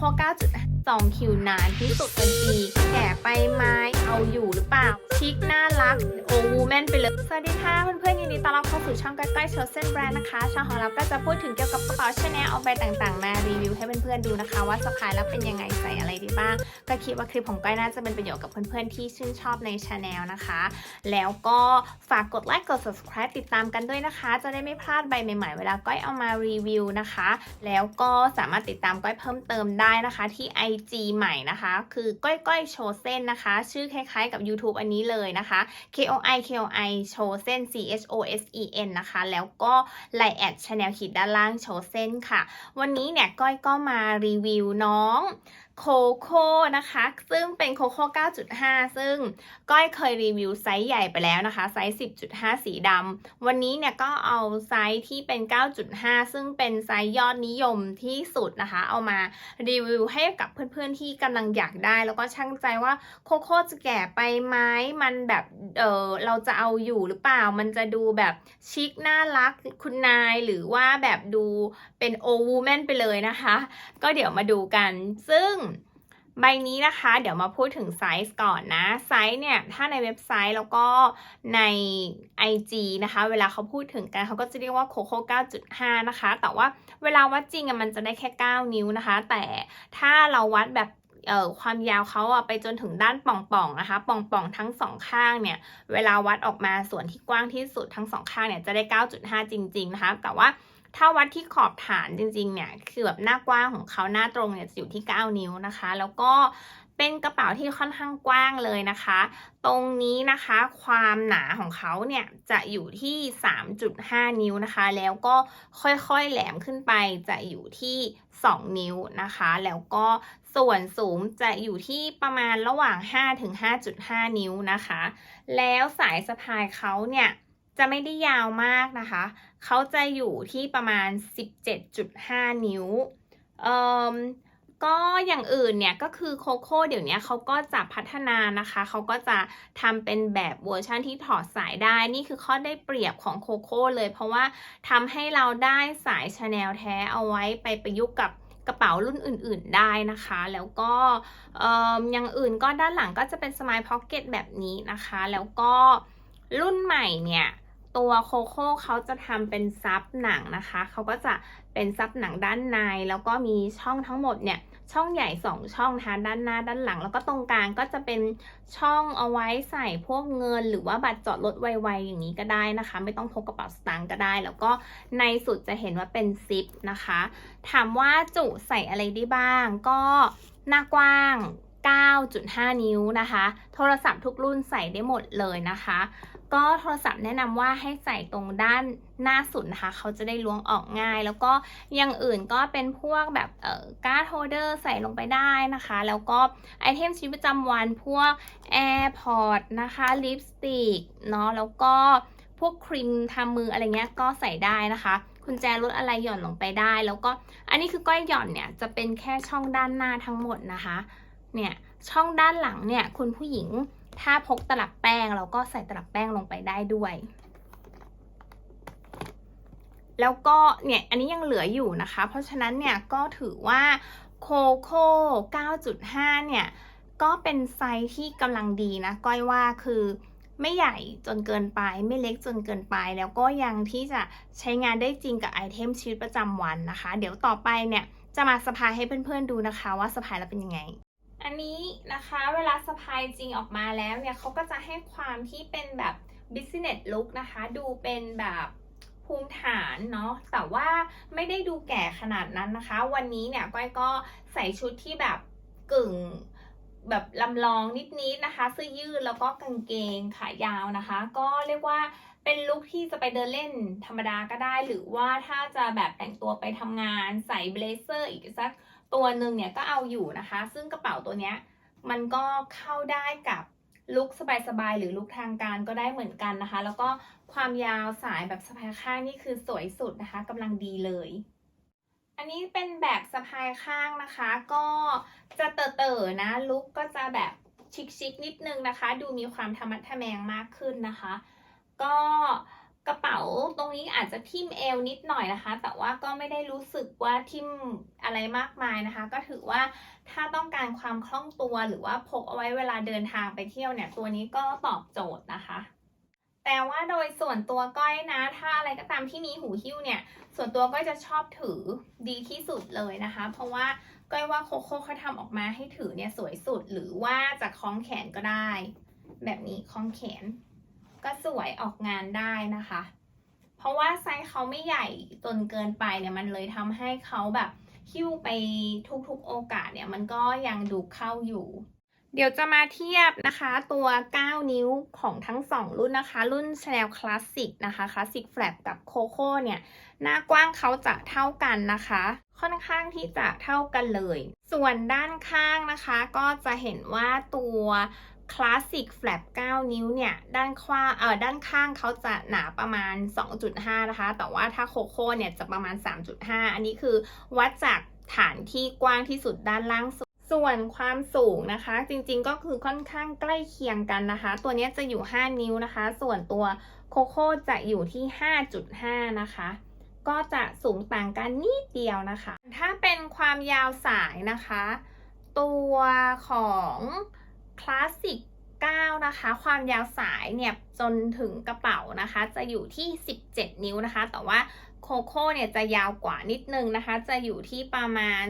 โค่9.2 คิวนานที่สุดเป็นปีแก่ไปไหมเอาอยู่หรือเปล่า ชิคน่ารัก โอวูแมนไปเลย สวัสดีค่ะ เพื่อนๆยินดีต้อนรับเข้าสู่ช่องใกล้ๆโชว์เส้นแบรนด์นะคะ ช่องของเราก็จะพูดถึงเกี่ยวกับกระเป๋าชาแนลเอาไปต่างๆ มารีวิวให้เพื่อนๆดูนะคะ ว่าสะพายแล้วเป็นยังไงใส่อะไรด้บ้าง ก็คิดว่าคลิปของก้อยน่าจะเป็นประโยชน์กับเพื่อนๆที่ชื่นชอบในชาแนลนะคะ แล้วก็ฝากกดไลค์กด subscribe ติดตามกันด้วยนะคะ จะได้ไม่พลาดใบใหม่ๆ เวลาก้อยเอามารีวิวนะคะ แล้วก็สามารถติดตามก้อยเพิ่มเติมได้นะคะที่ IG ใหม่นะคะ คือก้อยก้อยโชว์เส้นนะคะ ชื่อคล้ายๆกับ YouTube อันนี้เลยนะคะ KOI KOI โชเส้น C H O S E N นะคะ แล้วก็ไลน์แอดชาแนลขีดด้านล่างโชว์เส้นค่ะ วันนี้เนี่ยก้อยก็มารีวิวน้อง โคโค่นะคะ ซึ่งเป็นโคโค่9.5 ซึ่งก้อยเคยรีวิวไซส์ใหญ่ไปแล้วนะคะ ไซส์ 10.5 สีดำ วันนี้เนี่ยก็เอาไซส์ที่เป็น 9.5 ซึ่งเป็นไซส์ยอดนิยมที่สุดนะคะ เอามารีวิวให้กับเพื่อนๆที่กำลังอยากได้ แล้วก็ช่างใจว่าโคโค่จะแก่ไปไหมมันแบบเออเราจะเอาอยู่หรือเปล่า มันจะดูแบบชิคน่ารักคุณนายหรือว่าแบบดูเป็นโอวูแมนไปเลยนะคะ ก็เดี๋ยวมาดูกัน ซึ่ง ใบนี้นะคะเดี๋ยวมาพูดถึงไซส์ก่อนนะ ไซส์เนี่ย ถ้าในเว็บไซต์แล้วก็ใน IG นะคะ เวลาเขาพูดถึงกันเขาก็จะเรียกว่าโคโค่9.5 นะคะ แต่ว่าเวลาวัดจริงอะมันจะได้แค่ 9 นิ้วนะคะ แต่ถ้าเราวัดแบบเอ่อความยาวเขาอะไปจนถึงด้านป่องๆนะคะ ป่องๆทั้งสองข้างเนี่ย เวลาวัดออกมาส่วนที่กว้างที่สุดทั้งสองข้างเนี่ยจะได้ 9.5 จริง ๆ นะคะ แต่ว่า ถ้าวัดที่ขอบฐานจริงๆเนี่ยคือแบบหน้ากว้างของเขาหน้าตรงเนี่ยจะอยู่ที่ 9 นิ้วนะคะ แล้วก็เป็นกระเป๋าที่ค่อนข้างกว้างเลยนะคะ ตรงนี้นะคะความหนาของเขาเนี่ยจะอยู่ที่ 3.5 นิ้วนะคะ แล้วก็ค่อยๆแหลมขึ้นไปจะอยู่ที่ 2 นิ้วนะคะ แล้วก็ส่วนสูงจะอยู่ที่ประมาณระหว่าง 5-5.5 นิ้วนะคะ แล้วสายสะพายเขาเนี่ย จะไม่ได้ยาวมากนะคะ เขาจะอยู่ที่ประมาณ 17.5 นิ้ว เอ่อก็อย่างอื่นเนี่ยก็คือโคโค่เดี๋ยวนี้เขาก็จะพัฒนานะคะ เขาก็จะทำเป็นแบบเวอร์ชันที่ถอดสายได้นี่คือข้อได้เปรียบของโคโค่เลย เพราะว่าทำให้เราได้สายชาแนลแท้เอาไว้ไปประยุกต์กับกระเป๋ารุ่นอื่น ๆได้นะคะ แล้วก็เอ่ออย่างอื่นก็ด้านหลังก็จะเป็นสมายพ็อกเก็ตแบบนี้นะคะ แล้วก็รุ่นใหม่เนี่ย ตัวโคโค่เขาจะทำเป็นซับหนังนะคะ เขาก็จะเป็นซับหนังด้านใน แล้วก็มีช่องทั้งหมดเนี่ยช่องใหญ่2ช่องนะคะด้านหน้าด้านหลัง แล้วก็ตรงกลางก็จะเป็นช่องเอาไว้ใส่พวกเงิน หรือว่าบัตรจอดรถไวๆอย่างนี้ก็ได้นะคะ ไม่ต้องพกกระเป๋าสตางค์ก็ได้ แล้วก็ในสุดจะเห็นว่าเป็นซิปนะคะ ถามว่าจุใส่อะไรได้บ้าง ก็หน้ากว้าง 9.5 นิ้วนะคะ โทรศัพท์ทุกรุ่นใส่ได้หมดเลยนะคะ ก็โทรศัพท์แนะนำว่าให้ใส่ตรงด้านหน้าสุดนะคะ เขาจะได้ล้วงออกง่าย แล้วก็อย่างอื่นก็เป็นพวกแบบเอ่อการ์ดโฮลเดอร์ใส่ลงไปได้นะคะ แล้วก็ไอเทมชีวิตประจำวันพวก AirPods นะคะลิปสติกเนาะแล้วก็พวกครีมทามืออะไรเงี้ยก็ใส่ได้นะคะกุญแจรถอะไรหย่อนลงไปได้ แล้วก็อันนี้คือก้อยหย่อนเนี่ยจะเป็นแค่ช่องด้านหน้าทั้งหมดนะคะ เนี่ยช่องด้านหลังเนี่ยคุณผู้หญิง ถ้าพกตลับแป้งเราก็ใส่ตลับแป้งลงไปได้ด้วย แล้วก็เนี่ยอันนี้ยังเหลืออยู่นะคะ เพราะฉะนั้นเนี่ยก็ถือว่าโคโค่9.5 เนี่ย ก็เป็นไซส์ที่กำลังดีนะ ก้อยว่าคือไม่ใหญ่จนเกินไปไม่เล็กจนเกินไป แล้วก็ยังที่จะใช้งานได้จริงกับไอเทมชีวิตประจำวันนะคะ เดี๋ยวต่อไปเนี่ย จะมาสะพายให้เพื่อนๆดูนะคะว่าสะพายแล้วเป็นยังไง อันนี้นะคะเวลาสะพายจริงออกมาแล้วเนี่ยเขาก็จะให้ความที่เป็นแบบ business look นะคะ ดูเป็นแบบภูมิฐานเนาะแต่ว่าไม่ได้ดูแก่ขนาดนั้นนะคะ วันนี้เนี่ยก้อยก็ใส่ชุดที่แบบกึ่งแบบลำลองนิดๆนะคะเสื้อยืดแล้วก็กางเกงขายาวนะคะ ก็เรียกว่าเป็นลุคที่จะไปเดินเล่นธรรมดาก็ได้ หรือว่าถ้าจะแบบแต่งตัวไปทำงานใส่เบลเซอร์อีกสัก ตัวหนึ่งเนี่ยก็เอาอยู่นะคะ ซึ่งกระเป๋าตัวเนี้ยมันก็เข้าได้กับลุคสบายๆหรือลุคทางการก็ได้เหมือนกันนะคะ แล้วก็ความยาวสายแบบสะพายข้างนี่คือสวยสุดนะคะกำลังดีเลย อันนี้เป็นแบบสะพายข้างนะคะ ก็จะเต๋อๆนะลุคก็จะแบบชิคๆนิดนึงนะคะ ดูมีความธรรมะทะแมงมากขึ้นนะคะ ก็ กระเป๋าตรงนี้อาจจะทิ่มเอวนิดหน่อยนะคะ แต่ว่าก็ไม่ได้รู้สึกว่าทิ่มอะไรมากมายนะคะ ก็ถือว่าถ้าต้องการความคล่องตัวหรือว่าพกเอาไว้เวลาเดินทางไปเที่ยวเนี่ย ตัวนี้ก็ตอบโจทย์นะคะแต่ว่าโดยส่วนตัวก้อยนะ ถ้าอะไรก็ตามที่มีหูหิ้วเนี่ย ส่วนตัวก้อยจะชอบถือดีที่สุดเลยนะคะ เพราะว่าก้อยว่าโคโค่เขาทำออกมาให้ถือเนี่ยสวยสุด หรือว่าจะคล้องแขนก็ได้ แบบนี้คล้องแขน ก็สวยออกงานได้นะคะ เพราะว่าไซส์เขาไม่ใหญ่จนเกินไปเนี่ยมันเลยทำให้เขาแบบหิ้วไปทุกๆโอกาสเนี่ยมันก็ยังดูเข้าอยู่ เดี๋ยวจะมาเทียบนะคะ ตัว 9 นิ้วของทั้ง 2 รุ่นนะคะ รุ่น Chanel Classic นะคะ Classic Flap กับ Coco เนี่ย หน้ากว้างเขาจะเท่ากันนะคะ ค่อนข้างที่จะเท่ากันเลย ส่วนด้านข้างนะคะ ก็จะเห็นว่าตัว Classic Flap 9นิ้วเนี่ย ด้านขว้าเอ่อด้านข้างเขาจะหนาประมาณ 2.5 นะคะ แต่ว่าถ้าโคโค่เนี่ยจะประมาณ 3.5 อันนี้คือวัดจากฐานที่กว้างที่สุดด้านล่างสุดส่วนความสูงนะคะ จริงๆก็คือค่อนข้างใกล้เคียงกันนะคะ ตัวนี้จะอยู่ 5 นิ้วนะคะ ส่วนตัวโคโค่จะอยู่ที่ 5.5 นะคะ ก็จะสูงต่างกันนิดเดียวนะคะ ถ้าเป็นความยาวสายนะคะ ตัวของ คลาสสิก9นะคะ ความยาวสายเนี่ยจนถึงกระเป๋านะคะ จะอยู่ที่ 17 นิ้วนะคะ แต่ว่าโคโค่เนี่ยจะยาวกว่านิดนึงนะคะ จะอยู่ที่ประมาณ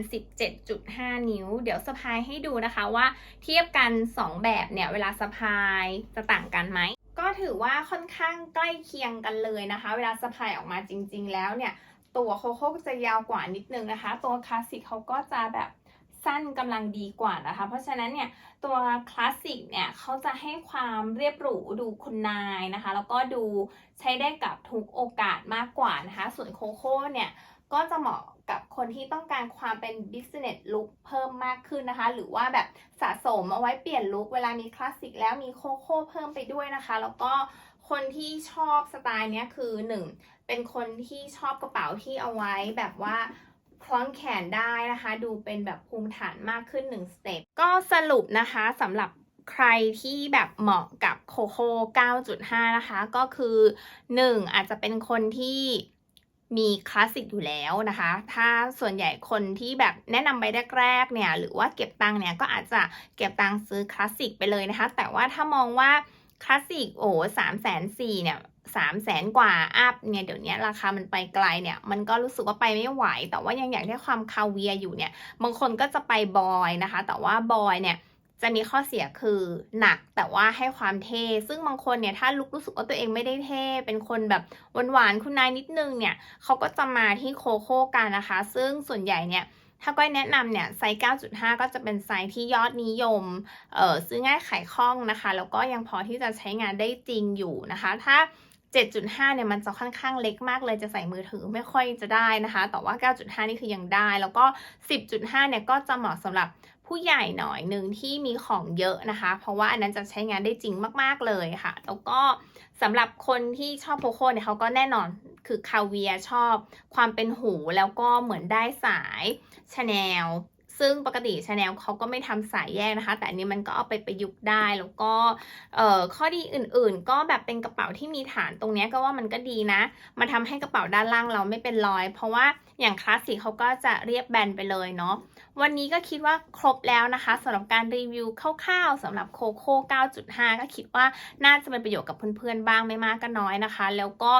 17.5 นิ้ว เดี๋ยวสะพายให้ดูนะคะว่าเทียบกัน 2 แบบเนี่ย เวลาสะพายจะต่างกันไหม ก็ถือว่าค่อนข้างใกล้เคียงกันเลยนะคะ เวลาสะพายออกมาจริง ๆ แล้วเนี่ย ตัวโคโค่จะยาวกว่านิดนึงนะคะ ตัวคลาสสิกเขาก็จะแบบ สั้นกำลังดีกว่านะคะ เพราะฉะนั้นเนี่ยตัวคลาสสิกเนี่ยเขาจะให้ความเรียบหรูดูคุณนายนะคะ แล้วก็ดูใช้ได้กับทุกโอกาสมากกว่านะคะ ส่วนโคโค่เนี่ยก็จะเหมาะกับคนที่ต้องการความเป็น business look เพิ่มมากขึ้นนะคะ หรือว่าแบบสะสมเอาไว้เปลี่ยนลุคเวลามีคลาสสิกแล้วมีโคโค่เพิ่มไปด้วยนะคะ แล้วก็คนที่ชอบสไตล์เนี้ยคือหนึ่งเป็นคนที่ชอบกระเป๋าที่เอาไว้แบบว่า ล้องแขนได้นะคะ ดูเป็นแบบภูมิฐานมากขึ้น1สเต็ปก็สรุปนะคะสำหรับใครที่แบบเหมาะกับโคโค่9.5 นะคะ ก็คือ 1 อาจจะเป็นคนที่มีคลาสสิกอยู่แล้วนะคะ ถ้าส่วนใหญ่คนที่แบบแนะนำไปแรกๆเนี่ย หรือว่าเก็บตังค์เนี่ย ก็อาจจะเก็บตังค์ซื้อคลาสสิกไปเลยนะคะ แต่ว่าถ้ามองว่าคลาสสิกโอ้สามแสนสี่เนี่ย สามแสนกว่าอัพเนี่ยเดี๋ยวนี้ราคามันไปไกลเนี่ยมันก็รู้สึกว่าไปไม่ไหว แต่ว่ายังอยากได้ความคาเวียอยู่เนี่ยบางคนก็จะไปบอยนะคะ แต่ว่าบอยเนี่ยจะมีข้อเสียคือหนักแต่ว่าให้ความเท่ซึ่งบางคนเนี่ยถ้าลุกรู้สึกว่าตัวเองไม่ได้เท่เป็นคนแบบหวานๆคุณนายนิดนึงเนี่ยเขาก็จะมาที่โคโค่กันนะคะ ซึ่งส่วนใหญ่เนี่ย ถ้าก้อยแนะนำเนี่ยไซส์ 9.5 ก็จะเป็นไซส์ที่ยอดนิยม เอ่อซื้อง่ายขายคล่องนะคะ แล้วก็ยังพอที่จะใช้งานได้จริงอยู่นะคะ ถ้า 7.5 เนี่ยมันจะค่อนข้างเล็กมากเลยจะใส่มือถือไม่ค่อยจะได้นะคะ แต่ว่า 9.5 นี่คือยังได้ แล้วก็ 10.5 เนี่ยก็จะเหมาะสำหรับผู้ใหญ่หน่อยหนึ่งที่มีของเยอะนะคะ เพราะว่าอันนั้นจะใช้งานได้จริงมาก ๆ เลยค่ะ แล้วก็สำหรับคนที่ชอบโพโคเนี่ยเขาก็แน่นอน คือคาเวียชอบความเป็นหูแล้วก็เหมือนได้สายชาแนล ซึ่งปกติชาแนลเขาก็ไม่ทำสายแยกนะคะ แต่อันนี้มันก็เอาไปประยุกต์ได้แล้วก็เอ่อข้อดีอื่นๆ ก็แบบเป็นกระเป๋าที่มีฐานตรงเนี้ยก็ว่ามันก็ดีนะมันทำให้กระเป๋าด้านล่างเราไม่เป็นรอย เพราะว่าอย่างคลาสสิกเขาก็จะเรียบแบนไปเลยเนาะวันนี้ก็คิดว่าครบแล้วนะคะสำหรับการรีวิวคร่าวๆสำหรับโคโค่9.5 ก็คิดว่าน่าจะเป็นประโยชน์กับเพื่อนๆบ้างไม่มากก็น้อยนะคะ แล้วก็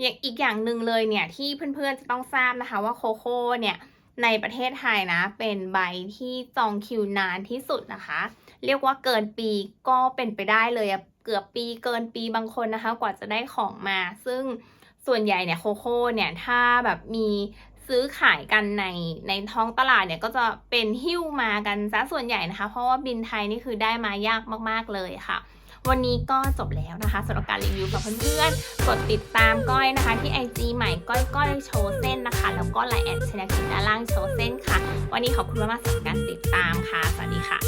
อย่างอีกอย่างหนึ่งเลยเนี่ยที่เพื่อนๆจะต้องทราบนะคะว่าโคโค่เนี่ย ในประเทศไทยนะ เป็นใบที่จองคิวนานที่สุดนะคะ เรียกว่าเกินปีก็เป็นไปได้เลยเกือบปีเกินปีบางคนนะคะ กว่าจะได้ของมา ซึ่งส่วนใหญ่เนี่ยโคโค่เนี่ยถ้าแบบมีซื้อขายกันในในท้องตลาดเนี่ยก็จะเป็นหิ้วมากันซะส่วนใหญ่นะคะ เพราะว่าบินไทยนี่คือได้มายากมาก ๆเลยค่ะ วันนี้ก็จบแล้วนะคะสำหรับการรีวิวกับเพื่อนๆ กดติดตามก้อยนะคะที่ IG ใหม่ก้อยก้อยโชว์เส้นนะคะ แล้วก็ไลน์แอดชแนลคินด้านล่างโชว์เส้นค่ะ วันนี้ขอบคุณมากๆสำหรับการติดตามค่ะ สวัสดีค่ะ